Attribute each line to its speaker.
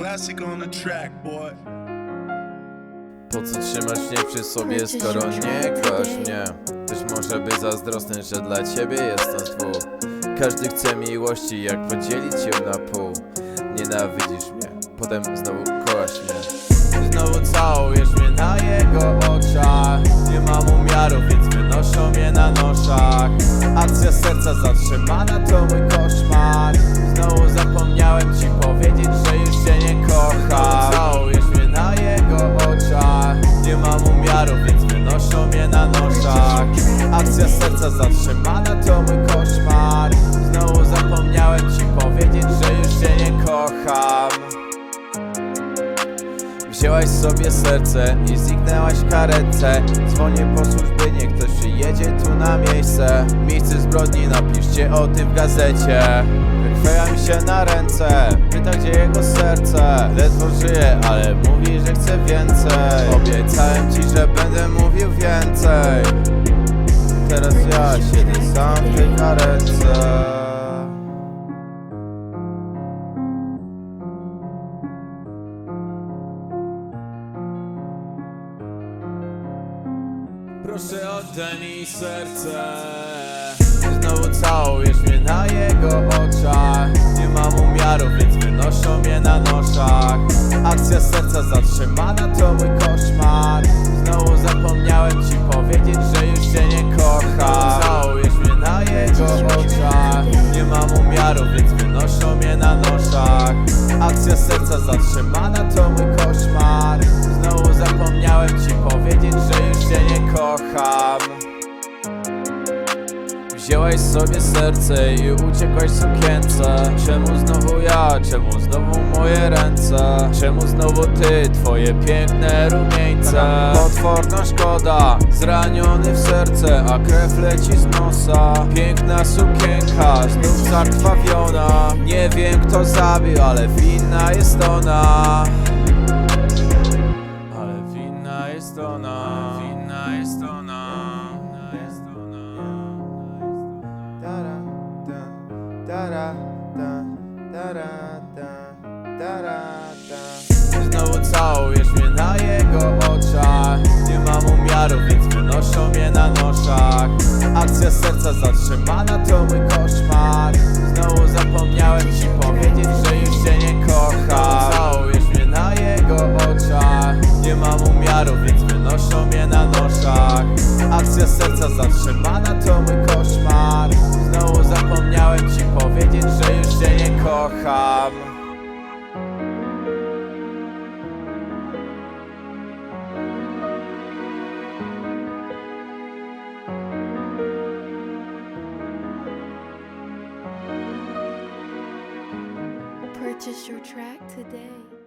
Speaker 1: classic on the track, boy.
Speaker 2: Po co trzymasz mnie przy sobie, skoro nie kochasz mnie? Być może by zazdrosny, że dla ciebie jestem z dwóch Każdy chce miłości, jak podzielić ją na pół. Nienawidzisz mnie, potem znowu kochasz mnie. Znowu całujesz mnie na jego oczach. Nie mam umiaru, więc wynoszą mnie na noszach. Akcja serca zatrzymana to mój koszmar. Znowu zapomniałem ci powiedzieć, wynoszą mnie na noszach. Akcja serca zatrzymana to mój koszmar. Znowu zapomniałem ci powiedzieć, że już cię nie kocham. Wzięłaś sobie serce i zniknęłaś karetce Dzwonię po służby, niech ktoś przyjedzie tu na miejsce. Miejsce zbrodni, napiszcie o tym w gazecie Wychwieja mi się na ręce, pyta gdzie jego serce. Ledwo żyje, ale mówi, że chce więcej. Obiecałem ci, że będę mówił więcej. Teraz ja siedzę sam w tej karetce Proszę oddaj mi serce. Znowu całujesz mnie na jego oczach. Nie mam umiaru, więc wynoszą mnie na noszach. Akcja serca zatrzymana to mój koszmar. Znowu zapomniałem ci powiedzieć, że już cię nie kocham. Całujesz mnie na jego oczach. Nie mam umiaru, więc wynoszą mnie na noszach. Akcja serca zatrzymana to mój koszmar Wzięłaś sobie serce i uciekłaś sukience. Czemu znowu ja, czemu znowu moje ręce? Czemu znowu ty, twoje piękne rumieńce? Potworna szkoda, zraniony w serce A krew leci z nosa. Piękna sukienka, znów zakrwawiona. Nie wiem kto zabił, ale winna jest ona. Ale winna jest ona, winna jest ona, Znowu całujesz mnie na jego oczach. Nie mam umiaru, więc wynoszą mnie na noszach. Akcja serca zatrzymana to mój koszmar. Znowu zapomniałem ci powiedzieć, że już cię nie kocham. Całujesz mnie na jego oczach. Nie mam umiaru, więc wynoszą mnie na noszach. Akcja serca zatrzymana to mój koszmar Znowu zapomniałem ci powiedzieć, że już cię nie kocham
Speaker 3: Purchase your track today.